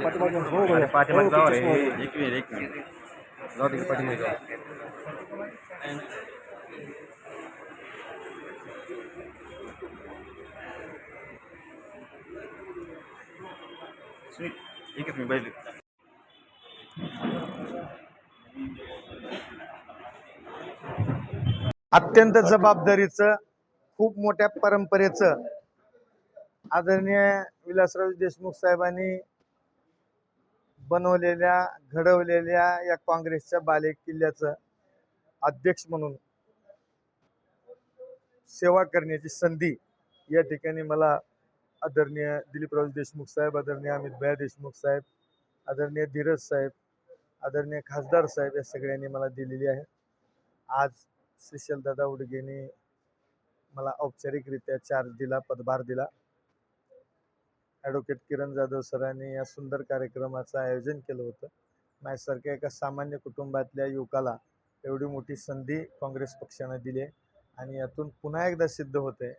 पाठीमागे हो. पाठीमागे हो, जाऊ चष्मा रे. होता. एक मिनिट एक मिनिट. जाऊ दे पाठीमागे जाऊ. सुनील एकच मी बैल अत्यंत जबाबदारीचं खूप मोठ्या परंपरेचं आदरणीय विलासराव देशमुख साहेबांनी बनवलेल्या घडवलेल्या या काँग्रेसच्या बाले किल्ल्याचं अध्यक्ष म्हणून सेवा करण्याची संधी या ठिकाणी मला आदरणीय दिलीपराव देशमुख साहेब आदरणीय अमित भया देशमुख साहेब आदरणीय धीरज साहेब आदरणीय खासदार साहेब या सगळ्यांनी मला दिलेली आहे. आज श्रीशैलदादा उडगेने मला औपचारिकरित्या चार्ज दिला पदभार दिला. ॲडव्होकेट किरण जाधव सरांनी या सुंदर कार्यक्रमाचं आयोजन केलं होतं. माझ्यासारख्या एका सामान्य कुटुंबातल्या युवकाला एवढी मोठी संधी काँग्रेस पक्षानं दिली आहे. आणि यातून पुन्हा एकदा सिद्ध होते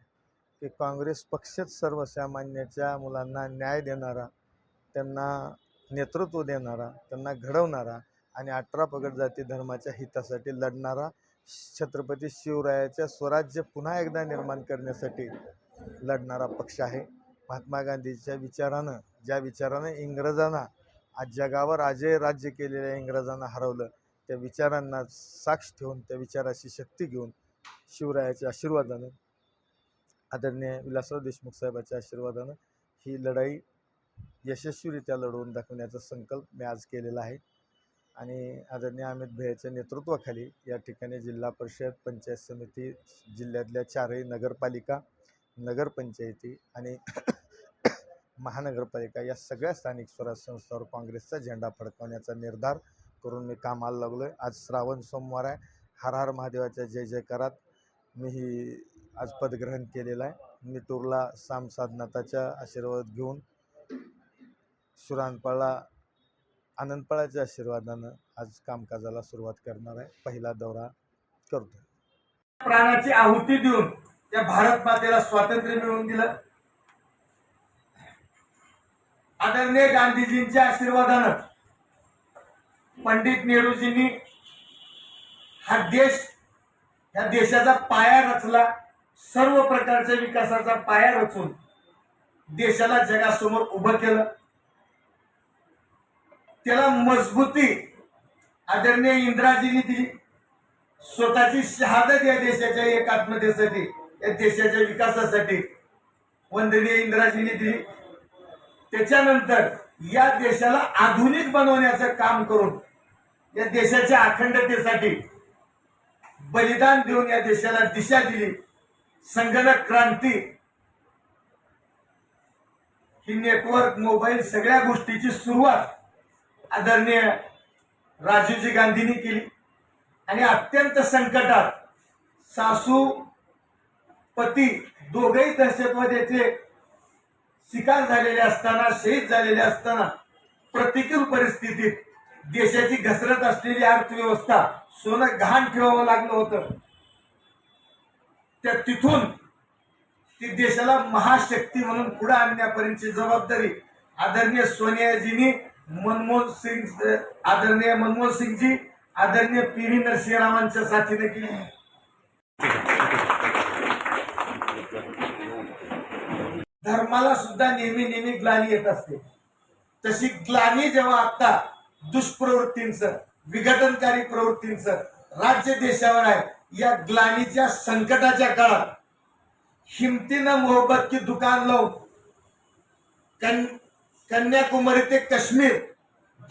की काँग्रेस पक्षच सर्वसामान्याच्या मुलांना न्याय देणारा त्यांना नेतृत्व देणारा त्यांना घडवणारा आणि अठरा पगड जाती धर्माच्या हितासाठी लढणारा छत्रपती शिवरायाच्या स्वराज्य पुन्हा एकदा निर्माण करण्यासाठी लढणारा पक्ष आहे. महात्मा गांधीच्या विचारानं ज्या विचारानं इंग्रजांना आज जगावर अजय राज्य केलेल्या इंग्रजांना हरवलं त्या विचारांना साक्ष ठेवून त्या विचाराची शक्ती घेऊन शिवरायाच्या आशीर्वादानं आदरणीय विलासराव देशमुख साहेबाच्या आशीर्वादानं ही लढाई यशस्वीरित्या लढवून दाखवण्याचा संकल्प मी आज केलेला आहे. आणि आदरणीय अमित भैयाच्या नेतृत्वाखाली या ठिकाणी जिल्हा परिषद पंचायत समिती जिल्ह्यातल्या चारही नगरपालिका नगरपंचायती आणि महानगरपालिका या सगळ्या स्थानिक स्वराज संस्थांवर काँग्रेसचा झेंडा फडकवण्याचा निर्धार करून मी कामाला लागलो आहे आज श्रावण सोमवार आहे. हर हर महादेवाच्या जय जयकारात मी ही आज पदग्रहण केलेलं आहे. नितूरला साम साधनाथाच्या आशीर्वाद घेऊन सुरानपाळा आनंदपाळाच्या आशीर्वादानं आज कामकाजाला सुरुवात करणार आहे. पहिला दौरा करतो प्राणाची आहुती देऊन त्या भारत मातेला स्वातंत्र्य मिळवून दिलं. आदरणीय गांधीजींच्या आशीर्वादानं पंडित नेहरूजींनी हा देश या देशाचा पाया रचला सर्व प्रकारच्या विकासाचा पाया रचून देशाला जगासमोर उभं केलं. त्याला मजबूती आदरणीय इंदिराजींनी दिली. स्वतःची शहादत या देशाच्या एकात्मतेसाठी या देशाच्या विकासासाठी वंदनीय इंदिराजींनी दिली. त्याच्यानंतर या देशाला आधुनिक बनवण्याचं काम करून या देशाच्या अखंडतेसाठी बलिदान देऊन या देशाला दिशा दिली. संगणक क्रांती. ही नेटवर्क मोबाईल सगळ्या गोष्टीची सुरुवात आदरणीय राजीवजी गांधींनी केली. आणि अत्यंत संकटात सासू पती दोघही दहशतवाद्याचे शिकार झालेले असताना शहीद झालेले असताना प्रतिकूल परिस्थितीत देशाची घसरत असलेली अर्थव्यवस्था सोनं घाण ठेवावं लागलं होतं. त्या तिथून ती देशाला महाशक्ती म्हणून पुढे आणण्यापर्यंतची जबाबदारी आदरणीय सोनियाजींनी मनमोहन सिंग आदरणीय मनमोहन सिंगजी आदरणीय पी व्ही नरसिंहरावांच्या साथीने केली. धर्माला सुद्धा नेहमी नेहमी ग्लानी येत असते. तशी ग्लानी जेव्हा आता दुष्प्रवृत्तींचं विघटनकारी प्रवृत्तींचं राज्य देशावर आहे या ग्लानीच्या संकटाच्या काळात हिमतीनं मोहब्बत की दुकान लावून कन कन्याकुमारी ते काश्मीर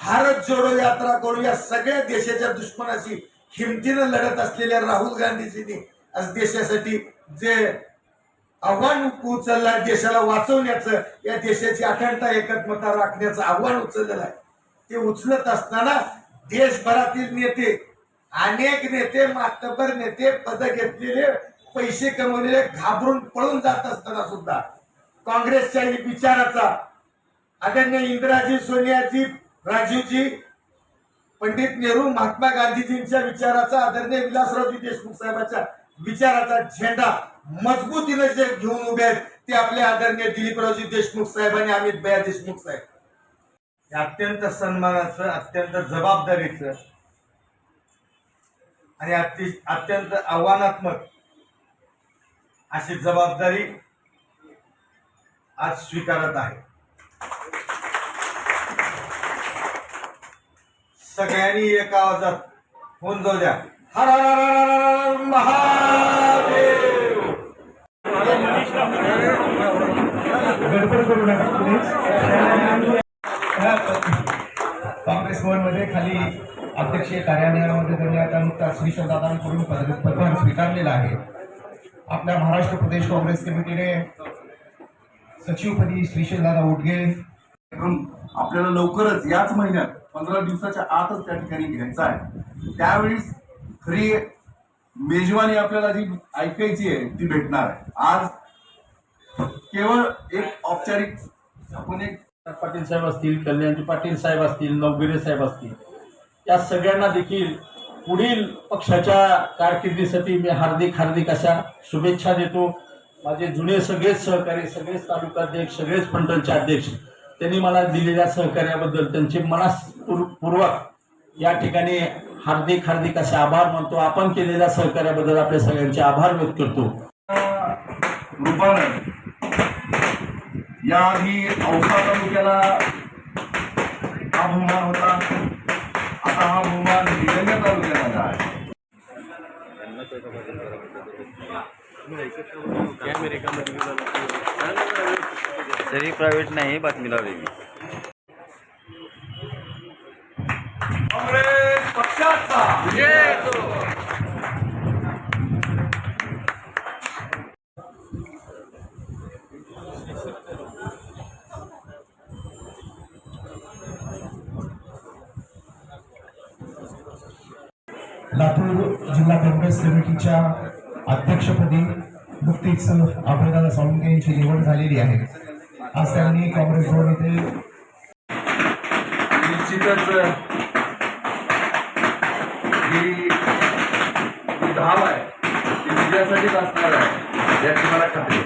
भारत जोडो यात्रा करू या सगळ्या देशाच्या दुश्मनाशी हिमतीनं लढत असलेल्या राहुल गांधीजींनी आज देशासाठी जे आव्हान उचललं देशाला वाचवण्याचं या देशाची अखंडता एकत्मता राखण्याचं आव्हान उचललेलं आहे. ते उचलत असताना देशभरातील नेते अनेक नेते मातबर नेते पद घेतलेले पैसे कमवलेले घाबरून पळून जात असताना सुद्धा काँग्रेसच्या विचाराचा आदरणीय इंदिराजी सोनियाजी राजीवजी पंडित नेहरू महात्मा गांधीजींच्या विचाराचा आदरणीय विलासरावजी देशमुख साहेबांच्या विचाराचा झेंडा मजबूतीने जे घेऊन उभे आहेत ते आपले आदरणीय दिलीपरावजी देशमुख साहेब आणि अमित भया देशमुख साहेब. हे अत्यंत सन्मानाचं अत्यंत जबाबदारीचं आणि अति अत्यंत आव्हानात्मक अशी जबाबदारी आज स्वीकारत आहे. सगळ्यांनी एका आवाजात होऊन जाऊ द्या. हर हर हर हर महादेव गडबड करू नका काँग्रेस भवनमध्ये खाली अध्यक्षीय कार्यालयामध्ये त्यांनी आता नुकताच श्रीशदादांकडून पद पदभार स्वीकारलेला आहे. आपल्या महाराष्ट्र प्रदेश काँग्रेस कमिटीने सचिवपदी श्रीशदादा उडगे आपल्याला लवकरच याच महिन्यात पंधरा दिवसाच्या आतच त्या ठिकाणी घ्यायचा आहे. त्यावेळी खरी मेजवानी आपल्याला जी ऐकायची आहे ती भेटणार आहे. आज केवळ एक औपचारिक आपण एक पाटील साहेब असतील कल्याणजी पाटील साहेब असतील नवगिरे साहेब असतील या सगळ्यांना देखील पुढील पक्षाच्या कारकिर्दीसाठी मी हार्दिक हार्दिक अशा शुभेच्छा देतो. माझे जुने सगळेच सहकारी सगळेच तालुकाध्यक्ष सगळेच पंटनचे अध्यक्ष त्यांनी मला दिलेल्या सहकार्याबद्दल त्यांचे मनापूर्वक या ठिकाणी हार्दिक हार्दिक असे आभार मानतो. आपण केलेल्या सहकार्याबद्दल आपल्या सगळ्यांचे आभार व्यक्त करतो. रूपानं याआधी औसा तालुक्याला हा बहुमान होता. आता हा बहुमान निलंगा तालुक्याला आला आहे. तरी प्रायव्हेट नाही बातमी लावलेली काँग्रेस पक्षाचा लातूर जिल्हा काँग्रेस कमिटीच्या अध्यक्षपदी नुकतीच अभयदादा साळुंके यांची निवड झालेली आहे. आज त्यांनी काँग्रेस भवन येथे निश्चितच ही धाव आहे ती विजयासाठीच असणार आहे याची मला खात्री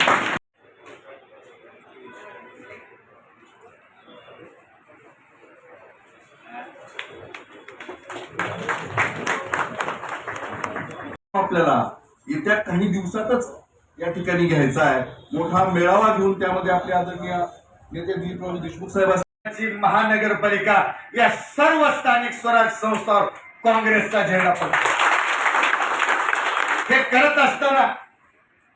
आपल्याला येत्या काही दिवसातच या ठिकाणी घ्यायचा आहे. मोठा मेळावा घेऊन त्यामध्ये आपले आदरणीय नेते दिलीपराव देशमुख साहेब महानगरपालिका या सर्व स्थानिक स्वराज संस्थावर काँग्रेसचा झेंडा पडतो. हे करत असताना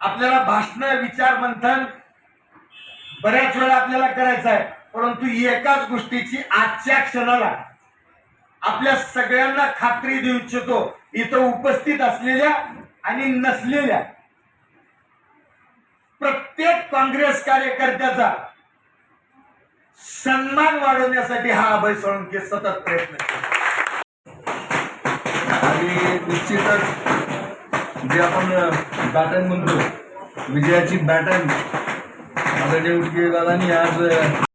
आपल्याला भाषण विचार मंथन बऱ्याच वेळा आपल्याला करायचं आहे. परंतु एकाच गोष्टीची आजच्या क्षणाला आपल्या सगळ्यांना खात्री देऊ इच्छितो. इथं उपस्थित असलेल्या आणि नसलेल्या प्रत्येक काँग्रेस कार्यकर्त्याचा सन्मान वाढवण्यासाठी हा अभय सोळंके सतत प्रयत्न केला. आणि निश्चितच जे आपण बॅटन म्हणतो विजयाची बॅटन आदरणीय उडके दादांनी आज